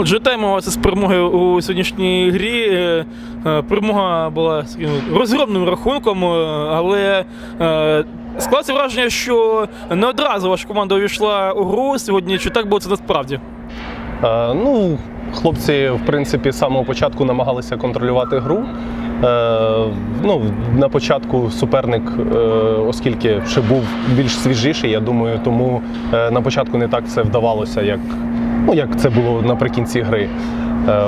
Отже, вітаємо вас з перемогою у сьогоднішній грі. Е, е, Перемога була розгромним рахунком, е, але склалося враження, що не одразу ваша команда увійшла у гру сьогодні. Чи так було це насправді? Е, Ну, хлопці, в принципі, з самого початку намагалися контролювати гру. Ну, на початку суперник, оскільки ще був більш свіжіший, я думаю, тому на початку не так це вдавалося, як, ну, як це було наприкінці гри. Е,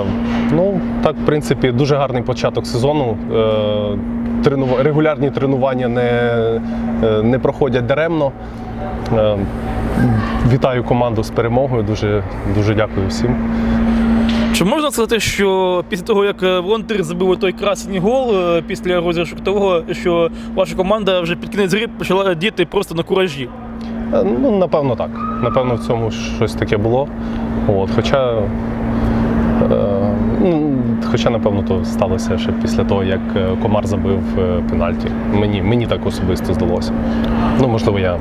Ну, так, в принципі, дуже гарний початок сезону. Е, Регулярні тренування не, е, не проходять даремно. Вітаю команду з перемогою. Дуже, дуже дякую всім. Чи можна сказати, що після того, як е, волонтер забив той красний гол після розіграшу того, що ваша команда вже під кінець гри почала діяти просто на куражі? Ну, напевно, так. Напевно, в цьому щось таке було. От, хоча, е, ну, хоча, напевно, то сталося ще після того, як е, Комар забив е, пенальті. Мені, мені так особисто здалося. Ну, можливо, я,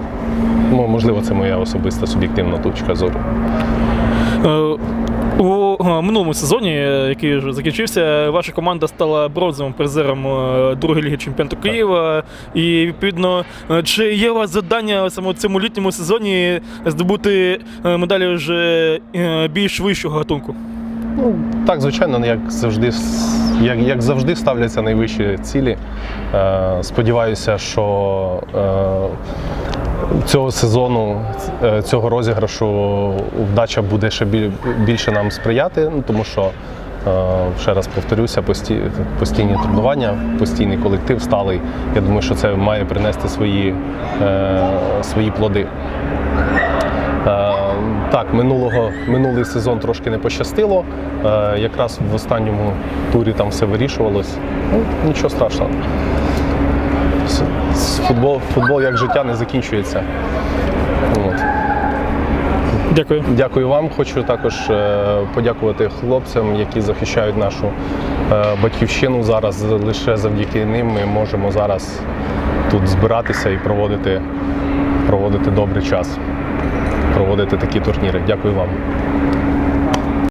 ну, можливо, це моя особиста суб'єктивна точка зору. Е, минулому сезоні, е, який вже закінчився, ваша команда стала бронзовим призером е, другої ліги чемпіонату Києва. І відповідно, чи є у вас завдання саме у цьому літньому сезоні здобути медалі вже більш вищого гатунку? Ну, так, звичайно, як завжди, як, як завжди ставляться найвищі цілі. Е, сподіваюся, що е, цього сезону, е, цього розіграшу вдача буде ще більше нам сприяти, ну, тому що. е, Ще раз повторюся, постійні тренування, постійний колектив сталий. Я думаю, що це має принести свої, е, свої плоди. Так, минулого, минулий сезон трошки не пощастило. Якраз в останньому турі там все вирішувалось. Ну, нічого страшного. Футбол, футбол як життя не закінчується. От. Дякую. Дякую вам. Хочу також е, подякувати хлопцям, які захищають нашу е, батьківщину. Зараз лише завдяки ним ми можемо зараз тут збиратися і проводити, проводити добрий час, проводити такі турніри. Дякую вам.